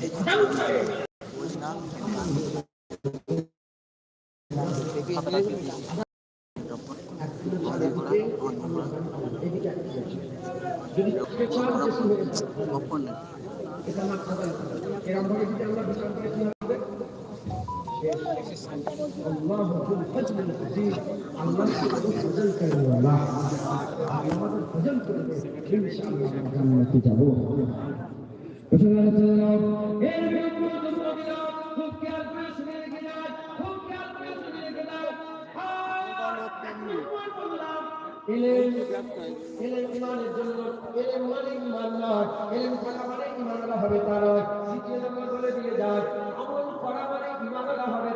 এলেন এলেন ইমানের জন্য এলেন মানে ইমান নয় এলেন করা মানে ইমানওয়ালা হবে তা নয় তারা। নম্বর বলে দিয়ে যায় আমল করা মানে ইমানওয়ালা হবে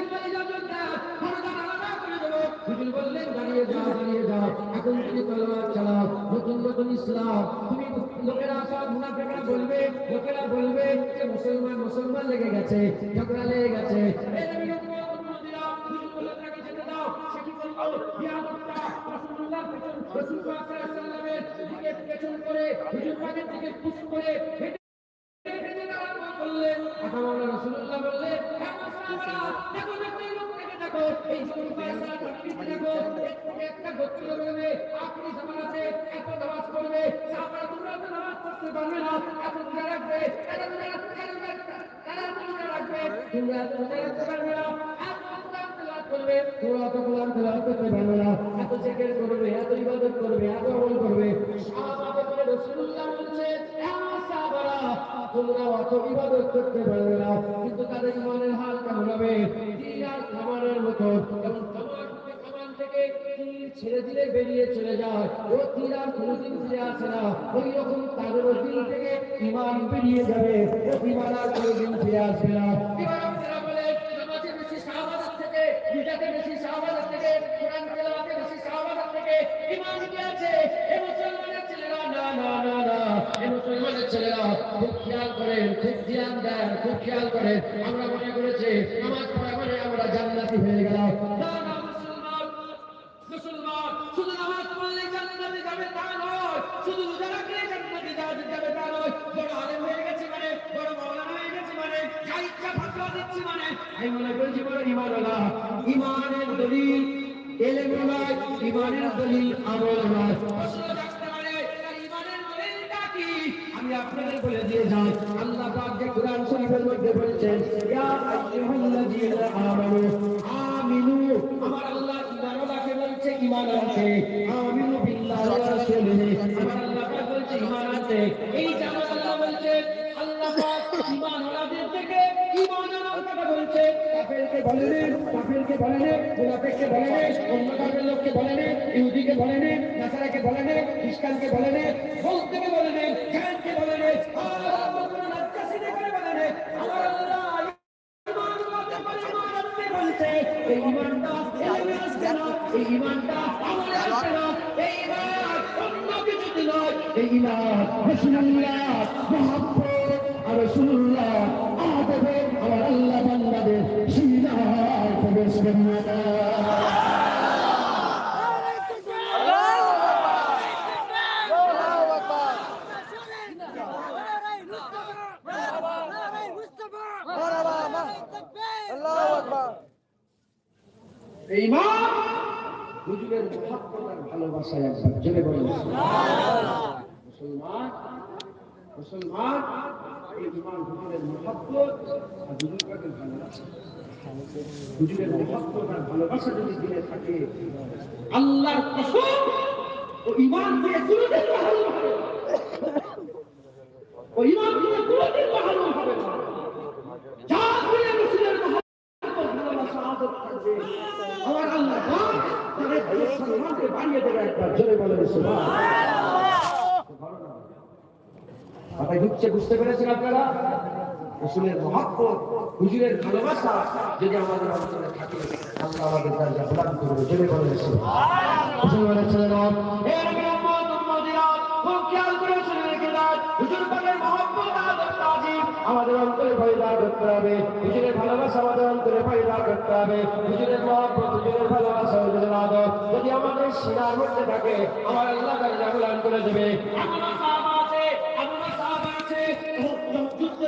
একবার ইজাজত দেন ফরমান আলাদা করে দেব। হুজুর বললেন, দাঁড়িয়ে যাও দাঁড়িয়ে যাও, এখন তুমি চালাও তুমি লোকেরা বলবে লোকেরা বলবে যে মুসলমান মুসলমান লেগে গেছে, ঝগড়া লেগে গেছে। পেছন এই লোকটাকে একটা গোত্র আখরি জামানাতে এত নামাজ পড়বে, সাহাবারা তোমরা নামাজ রোজা রাখবে, এত রোজা রাখবে না করবে তোমরা এত কোরআন তেলাওয়াত করতে পারবে না। এত জিকির করবে, এত ইবাদত করবে, এত আমল করবে। সাহাবাকে বলে রাসূলুল্লাহ বলছে হ্যাঁ সাহাবারা তোমরা অত ইবাদত করতে পারবে না। কিন্তু তাদের ইমানের হাল কেমন হবে? তীর আর কামানের মতো। তীর ছেড়ে দিলে বেরিয়ে চলে যায়। ও তীর আর কোনোদিন ফিরে আসে না। ওই রকম তাদের দিল থেকে ইমান বেরিয়ে যাবে। ও ইমান আর কোনোদিন ফিরে আসবে না। ইমান কি না না না না। এ আমরা শুধু নামাজ পড়লে জান্নাতে তা শুধু রোজা রাখলে বড় হয়ে গেছে মানে বড় হয়ে গেছে মানে যা মানে। আমি মনে ইমানওয়ালা। ইমানের দলিল নয় ইমানের দলিল আমল কি আমি আপনাদের বলে আল্লাহ যে বলেছেন, ইয়া আইয়ুহাল্লাযীনা আমার আল্লাহ ইমানওয়ালাকে বলছে, ইমান রাসূলিহি। আমার আল্লাহ বলছে, ইমান আনতে এই আল্লাহ বলছে, আল্লাহ পাক থেকে বলছে কাফেরকে বলেন কাফেরকে বলেন মুনাফিককে বলেন অন্য লোককে ইহুদিকে নাসারাকে খ্রিস্টানকে বৌদ্ধকে এই না না ইমান মুসলমান ভালোবাসা। যদি দিলে থাকে আল্লাহর কসম ও ইমান দিয়ে হবে ও ইমান দিয়ে বাহালুম হবে না যা করে রসুলের মহব্বত ও ভালোবাসা আদর থাকবে আমার আল্লাহ পাক তার এই সম্মানকে বাড়িয়ে দেবে একবার, জোরে বলে মাথায় বুঝতে পেরেছেন আপনারা? রসুলের মহাব্বত, হুজুরের ভালোবাসা যদি আমাদের অন্তরে থাকে, আল্লাহ আমাদের অন্তরে পয়দা করতে হবে, হুজুরের ভালোবাসা আমাদের অন্তরে পয়দা করতে হবে মহব্বত, হুজুরের ভালোবাসা যদি আমাদের থাকে, আমার আল্লাহ দরজা প্রদান করে দেবে। করতে করতে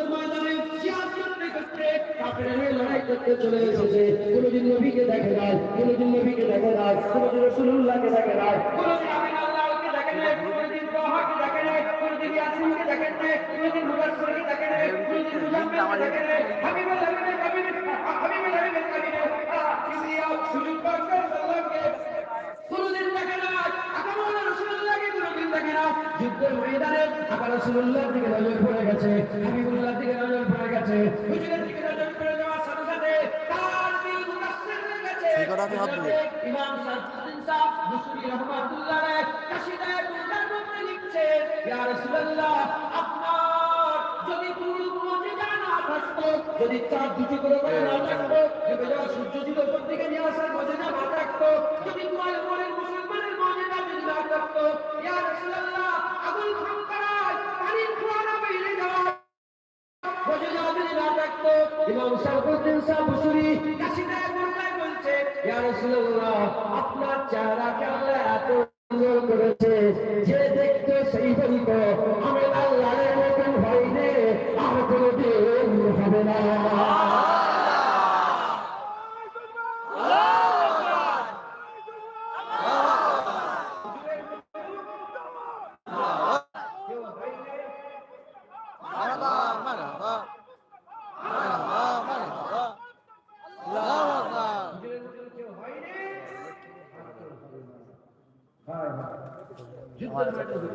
করতে চলে এসেছে। কোনোদিন নবীকে কোনোদিন নবীকে দেখে নাই, কোনোদিন রসুল্লাহকে দেখে নাই, কোনোদিন করতে সাল্লামকে কোনোদিন দেখে না। আকামাল রাসূলুল্লাহকে কোনোদিন দেখে না। যুদ্ধের ময়দানে আকা রাসূলুল্লাহর দিকে নজর পড়ে গেছে হাবিবুল্লাহর দিকে নজর পড়ে গেছে হুজুরের দিকে নজর পড়ে যাওয়ার সাথে সাথে তার দিল মুকাসসিরের কাছে ঠিকানাতে হাত দিবে। ইমাম সাদুদ্দিন সাহেব মুসরি রহমাতুল্লাহ আলাইহি কাশিদায়ে বুরদার মধ্যে লিখছে ইয়া রাসূলুল্লাহ যদি না থাকতো যদি চাঁদ দুটি করে করে না থাকতো যদি সূর্য উপর দিকে নিয়ে আসার না থাকতো যদি তোমার মুসলমানের যদি না থাকতো ইয়া রাসূলুল্লাহ আগুন খঙ্কারায় পানির ফোয়ারা বেরিয়ে যাওয়া মুজিজা যদি না থাকতো ইমাম সাইফুদ্দিন সাহেব মুসরি কাশিদায়ে বুরদায় বলছে ইয়া রাসূলুল্লাহ আপনার চেহারাকে আল্লাহ এত সুন্দর করেছে যে দেখতে সেই আমি আল্লাহর মতন হইলে আর কোনোদিন হবে না মারহাবা মারহাবা মারহাবা মারহাবা আল্লাহু আকবার কে আপনি যুদ্ধের ময়দানে কাফেরের হয়ে লড়াই ওই লোকটা তো অবস্থা দেখবি তো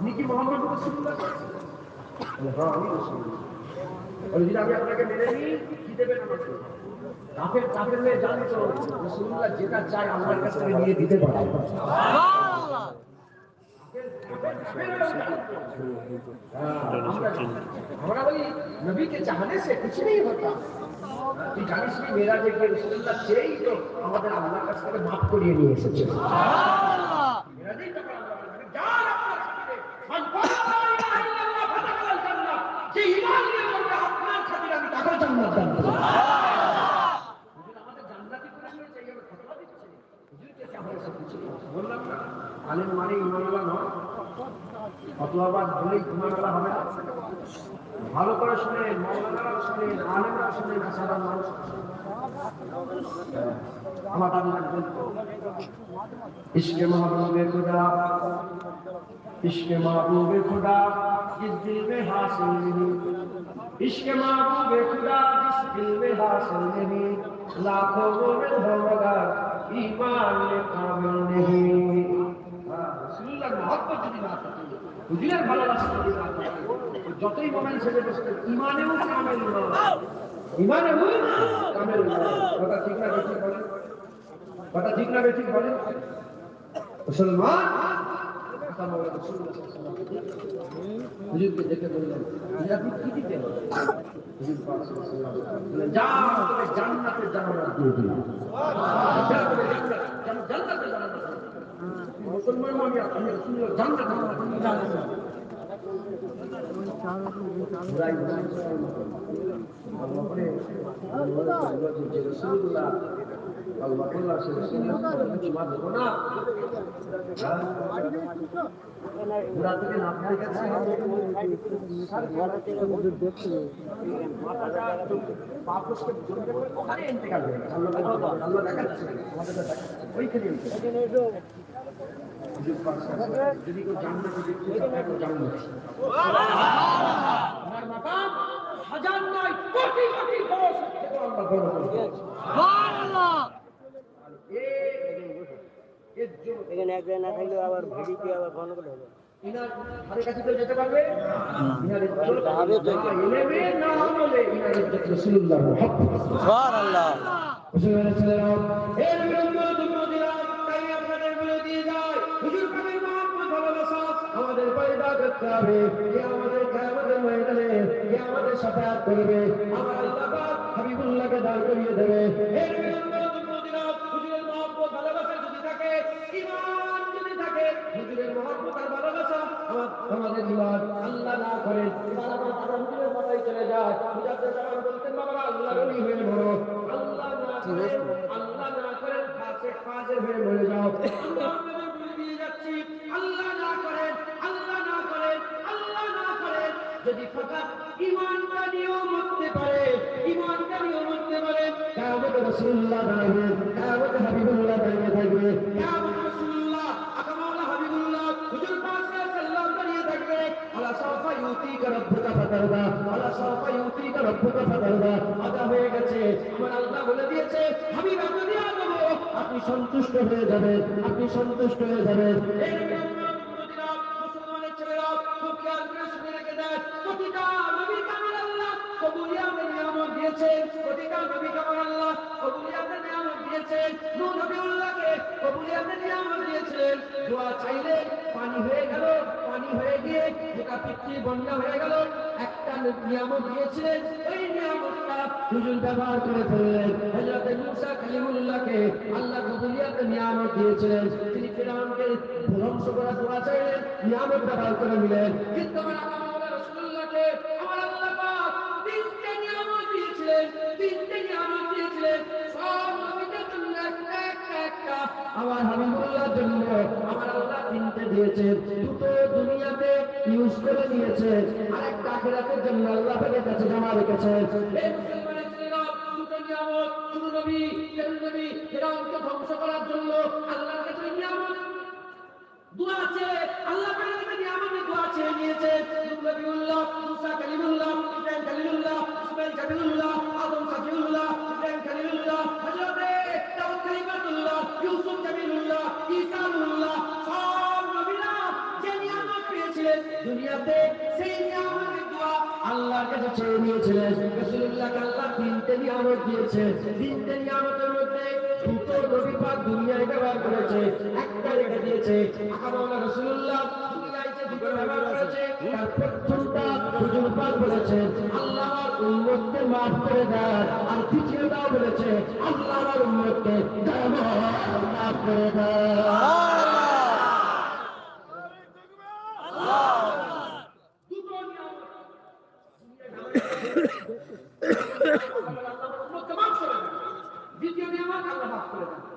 আপনি কি মোহাম্মদ রসুল্লাহ বলে, হ্যাঁ আমি রসুল্লাহ বলে, যদি আমি আপনাকে মেনে নিই কি দেবেন আমাকে কাফের কাফের হয়ে জানি তো রসুল্লাহ যেটা চাই আমার কাছ থেকে নিয়ে দিতে পারে আমরা বলি নবী के चाहने से कुछ नहीं होता তুই জানিস কি মেরা যে গিয়ে রসুল্লাহ সেই তো আমাদের আল্লাহর কাছ থেকে মাফ করিয়ে নিয়ে এসেছে মেরাজেই বললাম না, আলেম মানে ঈমানওয়ালা নয়। ফতোয়াবাদ হলেই ঈমানওয়ালা হবে না। ভালো করে শুনেন মৌলানারাও শুনেন আলেমরাও শুনেন আর সাধারণ মানুষ আমার দাদু বলতো ইশকে মাহবুবে খুদা इश्क महबूब खुदा जिस दिल में हासिल नहीं इश्क महबूब खुदा जिस दिल में हासिल नहीं लाखों मोमिन हो मगर হ্যাঁ, হুজুরের ভালোবাসা যতই মোমেন সেজে বসতে ইমানেও কামেল ইমানেও কামেল কথা ঠিক বেঠিক বলেন? কথা ঠিক বেঠিক বলেন? মুসলমান হুজুরকে দেখে বললেন হুজুর আপনি কি দিতেন হুজুর পাক সাল্লাল্লাহু আলাইহি ওয়াসাল্লাম বললেন, যা তোকে জান্নাতের জানালা দিয়ে দিলাম যা তোকে জান্নাত- জান- জান্নাতের জানালা দিয়ে দিলাম। মুসলমান মানে আমি রাসূলুল্লাহ জান্নাতের জানালা দিয়ে দিলাম। বুড়াই বুড়াই করে যে রসুল্লাহ আল্লাহ আল্লাহ সে রসুল্লাহ চুমা দেবো না ঘোড়া থেকে না পড়ে গেছে বাপসকে জোরে ওখানে ইন্তেকাল হয়ে গেছে আল্লাহ আল্লাহ দেখাচ্ছে আমাদের দেখাচ্ছে ওইখানে যদি কেউ জান্নাতে দেখতে চায় তো জান্নাত আমার মাকাম হাজার নয়, কোটি কোটি থেকে আল্লাহ বড় করে এর জন্য এখানে এক জায়গায় না থাকলে আবার ভিডিতে আবার বন্ধ করে হবে আমাদের পয়দা করতে হবে আমাদের কিয়ামতের ময়দানে আমাদের সাফায়াত করবে আমার আল্লাহ হাবিবুল্লাহকে দাঁড় করিয়ে দেবে ভালোবাসা যদি থাকে ঈমান যদি থাকে হুজুরের মহব্বত আর ভালোবাসা আমার- আমাদের ঈমান আল্লাহ না করেন তারা আমার তারা হুজুরের মাথায় চলে যায়। মুজাদ্দেদ জামান বলতেন বাবা আল্লাহর ওলি হয়ে মরো। আল্লাহ না করেন আল্লাহ না করেন ফাসিক ফাজির হয়ে মরে যাও। আল্লাহ বলে দিয়ে যাচ্ছি। আল্লাহ না করেন আল্লাহ না করেন আল্লাহ না করেন যদি ফাকাত ঈমানটা নিয়েও মরতে পারে কিয়ামতে রাসূলুল্লাহ দাঁড়াবে কিয়ামতে হাবিবুল্লাহ দাঁড়িয়ে থাকবে। দাঁড়িয়ে থাকবে। হয়ে গেছে বলে দিয়েছে আপনি সন্তুষ্ট হয়ে যাবেন, আপনি সন্তুষ্ট হয়ে যাবেন। মুসলমানের ছেলেরা খুব খেয়াল করে শুনে রেখে দেয় কবুলিয়াতের নিয়ামত দিয়েছেন প্রতিটা নবী কামের আল্লাহ? কবুলিয়াতের নিয়ামত দিয়েছেন নূহ নবীউল্লাহকে কবুলিয়াতের নিয়ামত দিয়েছেন দোয়া চাইলে পানি হয়ে গেল, পানি হয়ে গিয়ে যেটা পিতৃ বন্যা হয়ে গেল। একটা নিয়ামত দিয়েছিলেন ওই নিয়ামতটা হুজুর ব্যবহার করে ফেললেন। হযরত মুসা কালিমুল্লাহকে আল্লাহ কবুলিয়াতের নিয়ামত দিয়েছিলেন। তিনি ফিরাউনকে ধ্বংস করার দোয়া চাইলেন, নিয়ামত ব্যবহার করে নিলেন। কিন্তু আমার আমার হাবিবুল্লাহর জন্য আমার আল্লাহ তিনটে দিয়েছেন। দুটো দুনিয়াতে ইউজ করে নিয়েছেন আর একটা জন্য আল্লাহ পাকের কাছে জমা ধ্বংস করার জন্য আল্লাহ আদম ইব্রাহিম হযরতে ইউসুফ জামিলুল্লাহ, ঈসা রুহুল্লাহ সব নবীরা যে নিয়ামত পেয়েছিলেন দুনিয়াতে, সেই নিয়ামতের দোয়া আল্লাহর কাছে ছেড়ে দিয়েছিলেন। রাসূলুল্লাহকে আল্লাহ তিনটে নিয়ামত দিয়েছে তিনটে নিয়ামতের মধ্যে দুটো নবী পাক দুনিয়ায় ব্যবহার করেছে। একটা রেখে দিয়েছে। আকামাউলা রাসূলুল্লাহ তার প্রথমটা হুজুর পাক বলেছেন আল্লাহ আমার উম্মতকে মাফ করে দেন আর দ্বিতীয়টাও বলেছে আল্লাহ আমার উম্মতকে করে দেন দ্বিতীয় নিয়ামত আল্লাহ মাফ করে দেন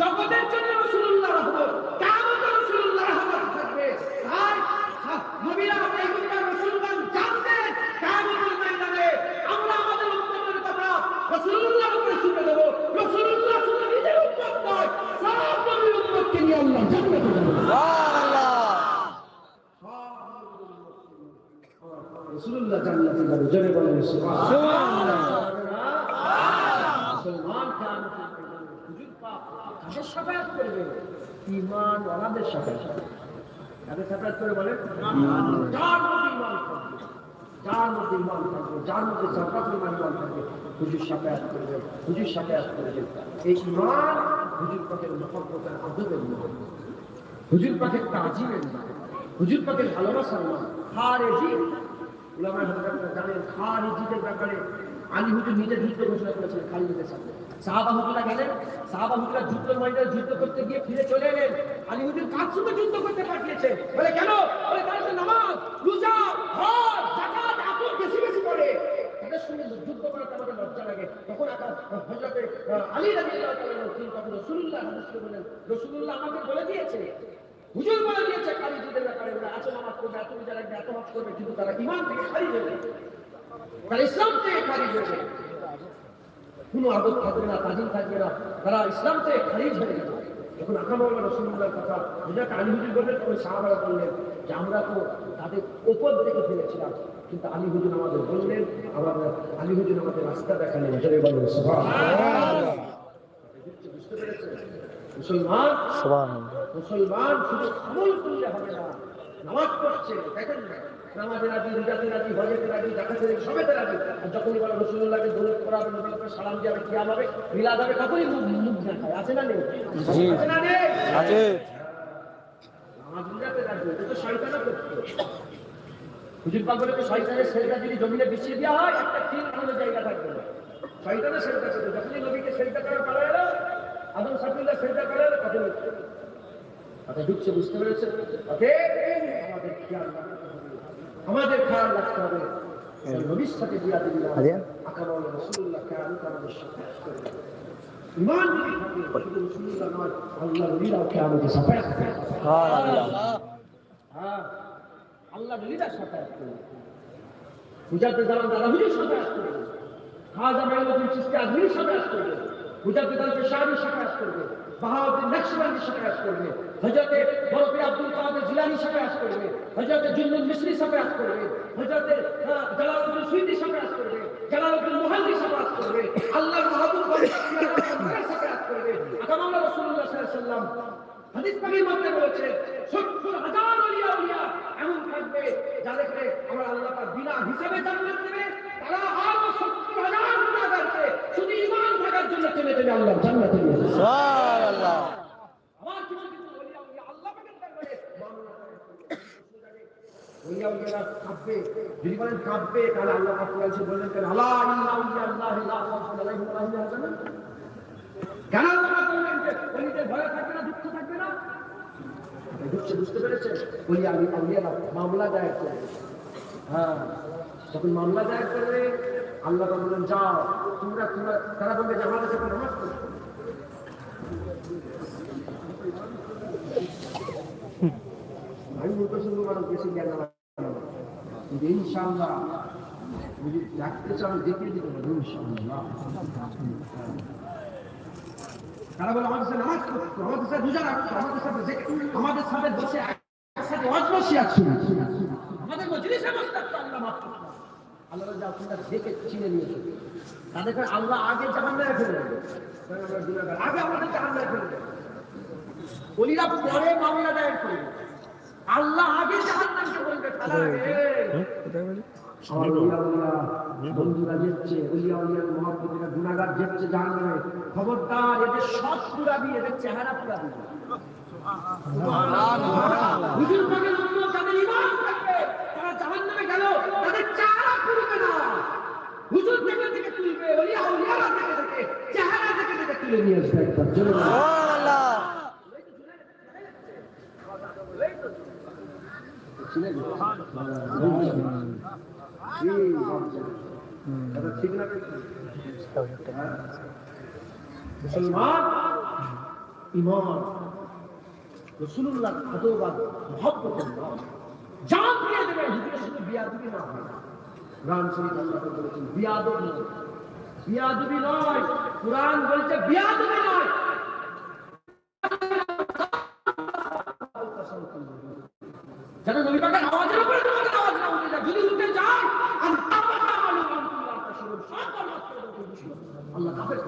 জগতের জন্য রসুল্লাহ রহমত কিয়ামতে রাসূলুল্লাহ রহমত থাকবে তাই নবীরা পয়গম্বর রাসূলগণ জানতেন কিয়ামতের ময়দানে আমরা আমাদের উম্মতের কথা রাসূলুল্লাহর উপরে ছুটে দেব রাসূলুল্লাহ শুধু নিজের উম্মত নয় সব নবীর উম্মতকে নিয়ে আল্লাহ জান্নাতে যাবেন সুবহানাল্লাহ রাসূলুল্লাহ জান্নাতে যাবে জোরে বলেন সুবহানাল্লাহ মুসলমান কিয়ামতের ময়দানে হুজুর পাক কাদের শাফায়াত করবে ইমান ওয়ালাদের সাথে তাদের সাথে করে বলেন যার মধ্যে ইমান থাকবে যার মধ্যে ইমান থাকবে যার মধ্যে জাকাত ইমান ইমান থাকবে হুজুর সাথে আস করবে হুজুর সাথে আস করবে এই ইমান হুজুর পাখের মহব্বতের আদবের ইমান হুজুর পাখের তাজিমের ইমান হুজুর পাখের ভালোবাসার ইমান খারেজি। উলামায়ে জানেন, খারিজিদের ব্যাপারে আলী হুজুর নিজে যুদ্ধ ঘোষণা করেছিলেন খালিদের সাথে। সাহাবা হুজুরা গেলেন, সাহাবা হুজুরা যুদ্ধ করতে গিয়ে ফিরে চলে এলেন। আলী হুজুর কার সঙ্গে যুদ্ধ করতে পাঠিয়েছে? বলে, কেন? বলে, তারা নামাজ, রোজা, হজ যাকাত এত বেশি বেশি করে তাদের সঙ্গে যুদ্ধ করাতে লজ্জা লাগে। তখন হজরতে আলী রাসূলুল্লাহ হাদিসে বলেন, রাসূলুল্লাহ আমাকে বলে দিয়েছে। হুজুর বলে দিয়েছে ব্যাপারে। এত নামাজ রোজা এত হজ করবে, কিন্তু তারা ইমান থেকে তারা ইসলাম থেকে কোনো আদত থাকবে না, তাজিম থাকবে না। তারা ইসলাম থেকে খারিজ হয়ে যাবে যখন আকামাল্লা রসুল্লাহর কথা যেটাকে আলী হুজুর বললেন তখন সাহাবারা বললেন যে, আমরা তো তাদের ওপর দেখে ফেলেছিলাম কিন্তু আলী হুজুর আমাদের বললেন আমাদের আলী হুজুর আমাদের রাস্তা দেখালেন জোরে বলেন বুঝতে পেরেছেন মুসলমান মুসলমান শুধু আমল করলে হবে না নামাজ পড়ছে দেখেন না। নামাজে রাজি রোজাতে রাজি হজেতে রাজি জাকাতে রাজি সবেতে রাজি। আর যখনই বলে রসুল্লাহকে দৌলত করা হবে নবীর সালাম দিয়ে হবে কিয়াম হবে মিলাদ হবে তখনই মুখ মুখ দেখায়। আছে না নেই। আছে না নেই? আছে। নামাজ রোজাতে রাজি এটা তো শয়তানা করছে। হুজুর তো শয়তানের সেজদা যদি জমিনে বিছিয়ে দেওয়া হয় একটা তিন কোনো জায়গা থাকবে না। শয়তানের সেজদা করবে যখনই নবীকে সেজদা করার পালা এলো আদম সাফুল্লাহ সেজদা করে এলো তখন কথা ঢুকছে বুঝতে পেরেছে আমাদের খেয়াল রাখতে হবে। আমাদের খেয়াল রাখতে হবে। নবীর সাথে না আদিয়া? আকামাল রাসূলুল্লাহ খেয়াল আমাদের সাথে ইমান যদি থাকে নয় আল্লাহ নবীরাও খেয়ামতের সাথে সাথে হ্যাঁ। আল্লাহ নবীরার সাথে করবে মুজাদ্দিদ জামান দাদা হুজুর সাথে করবে খাজা মাইনুদ্দিন চিশতি আজমির সাথে করবে মুজাদ্দিদ আল পেশাওয়ারির সাথে করবে বাহাউদ্দিন নকশবন্দির সাথে করবে হযরতে বরফি আব্দুল কাদের জিলানী সাথে করবে হযরতে জুন্নুল মিসরি সাথে করবে হযরতে আহ, জালালউদ্দিন সুইদি সাথে করবে জালালউদ্দিন মুহাল্লি সাথে করবে আল্লাহর মাহবুব বরকতের সাথে করবে আকামাল্লাহ রাসূলুল্লাহ সাল্লাল্লাহু আলাইহি ওয়াসাল্লাম হাদিস পাকের মধ্যে রয়েছে সত্তর হাজার অলিয়া উলিয়া এমন থাকবে যাদেরকে আমার আল্লাহ পাক বিনা হিসাবে জান্নাত দেবে। তারা আরও সত্তর হাজার গুণাগারকে শুধু ইমান থাকার জন্য টেনে টেনে আল্লাহ জান্নাতে নিয়ে সুবহানাল্লাহ। আবার কিছু কিছু অলিয়া উলিয়া আল্লাহ পাকের দরবারে। অলিয়া যদি বলেন তাহলে আল্লাহ পাক কেন আল্লাহ ইল্লা উলিয়া আল্লাহ লা খাউফুন আলাইহিম ওয়া লা হুম ইয়াহজানুন কেন আল্লাহ বললেন যে অলিদের ভয় থাকবে না বুঝছে বুঝতে পেরেছে বলি আমি আউলিয়ারা মামলা দায়ের করবে হ্যাঁ যখন মামলা দায়ের করবে, আল্লাহ বললেন, যাও, তোমরা তোমরা, তারা বলবে যে, আমাদের সাথে নামাজ আমি বলতে শুধু মানুষ বেশি জ্ঞান আমার ইনশাআল্লাহ, যদি ডাকতে চাও দেখিয়ে দিতে পারব ইনশাআল্লাহ। তারা বলে আমাদের সাথে নামাজ পড়তো আমাদের সাথে রোজা রাখতো আমাদের সাথে যে- আমাদের সাথে বসে একসাথে ওয়াজ বসিয়াত শুনতো আমাদের মজলিসে বসে থাকতো আল্লাহ মাফ আল্লাহ যাও তোমরা দেখে চিনে নিয়েছো তাদের কাছে আল্লাহ আগে ফেলে দেবে। কারণ আমরা গুনাহগার। আগে আমাদের জাহান্নামে ফেলে দেবে। ওলিরা পরে মামলা দায়ের করবে আল্লাহ আগে জাহান্নামকে বলবে তারা আমার উলিয়া উলিয়া বন্ধুরা যেচ্ছে উলিয়া উলিয়ার মহাপ্রতিরা গুণাগার যেচ্ছে জাহান্নামে খবরদার এদের সব পুরাবি এদের চেহারা পুরাবি হুজুর পাকের উম্মত যাদের ঈমান থাকবে তারা জাহান্নামে গেল তাদের চেহারা পুরবে না হুজুর থেকে থেকে তুলবে উলিয়া থেকে থেকে চেহারা থেকে থেকে তুলে নিয়ে আসবে একবার জোরে বলো। সুবহানাল্লাহ। কথা ঠিক না মুসলমান ইমান রসুল্লাহ কতবার মহব্বত জান দিয়ে দেবে হুজুরের সাথে বিয়াদবি না হয় শরীফ আল্লাহ বলেছেন বিয়াদব বিয়াদবি নয় কোরআন বলছে বিয়াদবি নয় যেন নবী পাকের আওয়াজের উপরে তোমাদের আওয়াজ না উঠে যায় যদি উঠে যায় আর তামান্না মালুম আনতুল্লাহ তাশরুন সব বরবাদ করে দেবে আল্লাহ কাফের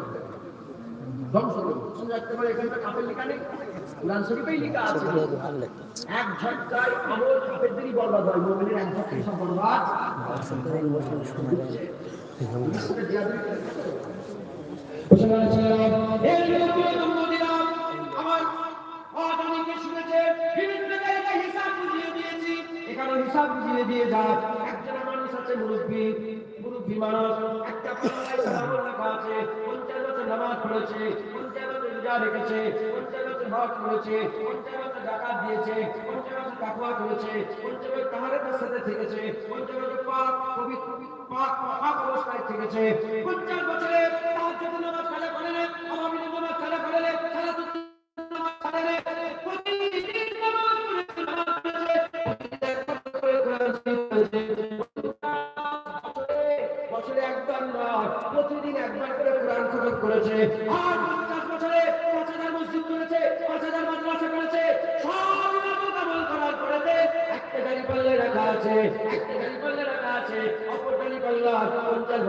ধ্বংস পারে লেখা নেই। কোরআন শরীফেই লেখা আছে। এক ঝটকায় আমল কাফেরদেরই বরবাদ হয়। মুমিনের এক ঝটকায় সব বরবাদ। সরকারি বছর শোনা যায় সেটা জিয়াদের মুসলমান ছিলাম এই লোকগুলো জন্ম দিলাম আমার অদানিকে শুনেছে বিভিন্ন জায়গায় হিসাব বুঝিয়ে দিয়েছি। এখানে হিসাব বুঝিয়ে দিয়ে যা একজন মানুষ আছে মুরব্বী। মুরব্বী মানুষ নামাজ পড়েছে পঞ্চাশ বছর রোজা রেখেছে পঞ্চাশ বছর হজ পঞ্চাশ বছর জাকাত দিয়েছে পঞ্চাশ বছর তাকওয়া করেছে পঞ্চাশ বছর তাহারের সাথে থেকেছে পঞ্চাশ বছর পাক পবিত্র পাক পাক অবস্থায় থেকেছে। পঞ্চাশ বছরে তাহাজ্জুদ নামাজ কাজা করে না, আওয়ামী নামাজ কাজা করে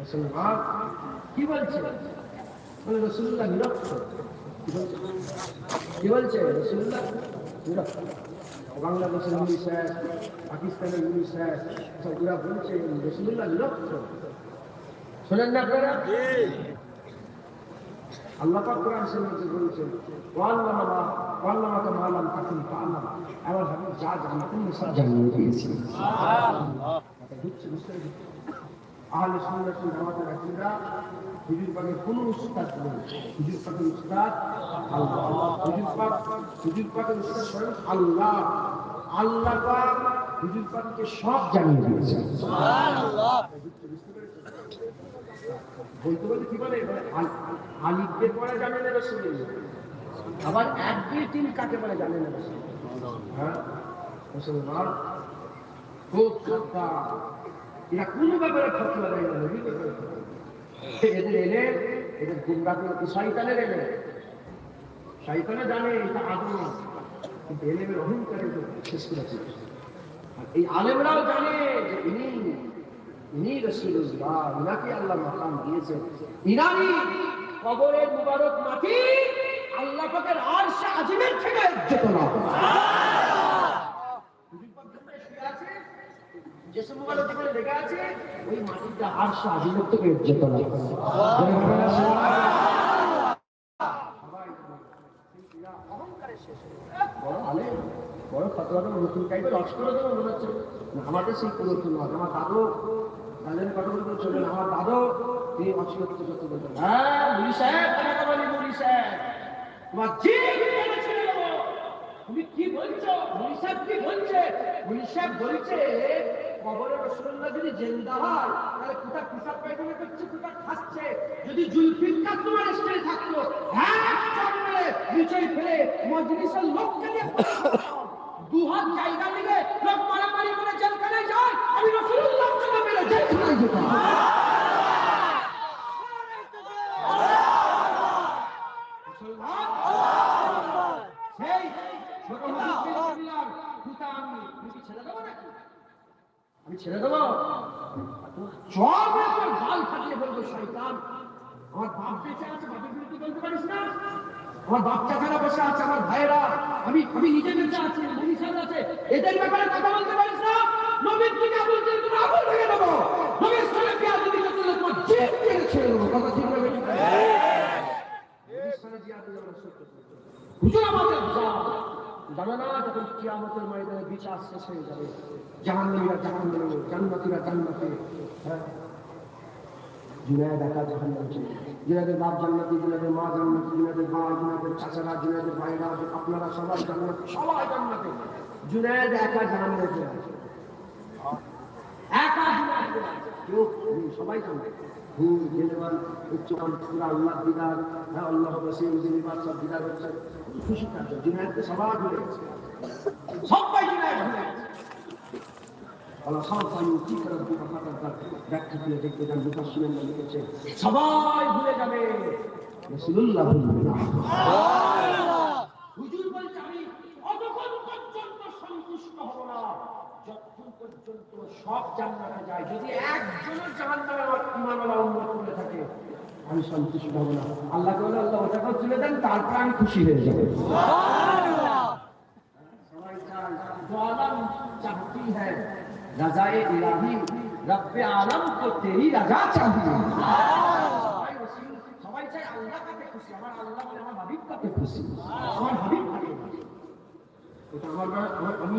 মুসলমান? কি বলছে? বলে রসুল্লাহ নিরক্ষর কি বলছে? রসুল্লাহ নিরক্ষর বাংলাদেশের ইংলিশ পাকিস্তানের ইংলিশ সব ওরা বলছে রসুল্লাহ নিরক্ষর শোনেন না আপনারা? আল্লাহ পাক কোরআন শরীফে বলেছেন ওয়াল্লামা ওয়াল্লামা কা মা লাম তাকুন তাআলাম। আমার হাবিব যা জানতেন সব জানিয়ে দিয়েছি। বুঝছে বুঝতে পেরেছি? আহলে ওয়াল জামাতের আকীদা হুজুর পাকের কোন উস্তাদ নেই। হুজুর পাকের উস্তাদ আল্লাহ। হুজুর পাক হুজুর পাকের উস্তাদ স্বয়ং আল্লাহ। আল্লাহ পাক হুজুর পাককে সব জানিয়ে দিয়েছেন বলতে বলতে কি বলে? আল- আলিফদের পরে জানে না রসুল্লাহ আবার এক দুই তিন কাকে বলে জানে না রসুল্লাহ হ্যাঁ? মুসলমান? খুব শ্রদ্ধা এরা কোনো ব্যাপারে দেয় না। এদের এলে, এদের গুন্ডাকে শয়তানের এলে? শয়তানে জানে এটা আদৌ না, কিন্তু এলেমের অহংকারে শেষ আর এই আলেমরাও জানে যে ইনি ইনি ইনাকে আল্লাহ মাকাম দিয়েছে ইনানি কবরের মুবারক মাটি আল্লাহ পাকের আরশে আজিমের থেকে যে সব মুবারক যেখানে লেখা আছে ওই মাটিটা আরশে আজিমের থেকে চেতনা বড় ফতোয়াটা নতুন করে দেবো মনে হচ্ছে। না, আমাদের সেই পুরাতন নয় আমার দাদু দাদের কথা বলতে আমার দাদু তিনি করতে বলতেন হ্যাঁ মুড়ি সাহেব কেনাকা বলি মুড়ি সাহেব। তোমার। তুমি কি বলছো? মুড়ি সাহেব কি বলছে? মুড়ি সাহেব বলছে কবরে রসুল্লাহ যদি জেন্দা তাহলে কোথা পিসাব পায়খানা করছে কোথা যদি জুলফিকার তোমার স্টেজে থাকতো হ্যাঁ মেরে নিচেই ফেলে মজলিসের লোককে দিয়ে দু জায়গা নিলে লোক মারামারি করে জেলখানায় যায়। আমি রসুল্লাহ মেরে জেলখানায় যেতাম। ছেড়ে দেবো? চল করে তোর গাল ফাটিয়ে বলব শয়তান। আমার বাপ বেঁচে আছে বাপের বিরুদ্ধে বলতে পারিস না? আমার বাচ্চা ছাড়া বসে আছে আমার ভাইয়েরা আমি আমি নিজে বেঁচে আছি মনীষার আছে। এদের ব্যাপারে কথা বলতে পারিস না? নবীর দিকে তুমি ভেঙে দেবো। নবীর সঙ্গে পেঁয়াজ দিকে তোমার ছেড়ে দেবো। কথা ঠিক হবে হুজুর আমাদের যা। জানো না যখন কিয়ামতের ময়দানে বিচার শেষ হয়ে যাবে। জাহান্নামীরা জাহান্নামে জান্নাতীরা জান্নাতে। হ্যাঁ। জুনায়দ একা জাহান্নাম জুনায়দের বাপ জান্নাতি জুনায়দের মা জান্নাতি জুনায়দের ভাই জুনায়দের চাচারা জুনায়দের ভাইরা আপনারা সবাই জান্নাতি সবাই জান্নাতে। জুনায়দ একা জাহান্নামে একা জুনায়দ নেই, সবাই জানবে হুম গেলেমান, উচ্চমান পুরা আল্লাহ দিদার হ্যাঁ আল্লাহ রসিম দিনিবার সব দিদার হচ্ছে খুশি কাজ জিনায়তে সবার ঘুরে সবাই জিনায় ঘুরে আল্লাহ সাঁওতালু কি করে দুটো ব্যাখ্যা দিয়ে সবাই ভুলে যাবে হুজুর বলছে আমি অতক্ষণ পর্যন্ত সন্তুষ্ট হব না যতক্ষণ পর্যন্ত সব জান্নাতে যায়। যদি একজনও জাহান্নামে উন্নত করে থাকে, আমি সন্তুষ্ট হব না। আল্লাহ বলে, আল্লাহ ওটাকেও তুলে দেন তারপর আমি খুশি হয়ে যাব। হ্যাঁ, আমার হাবিব কাকে খুশি? আমার হাবিব আমি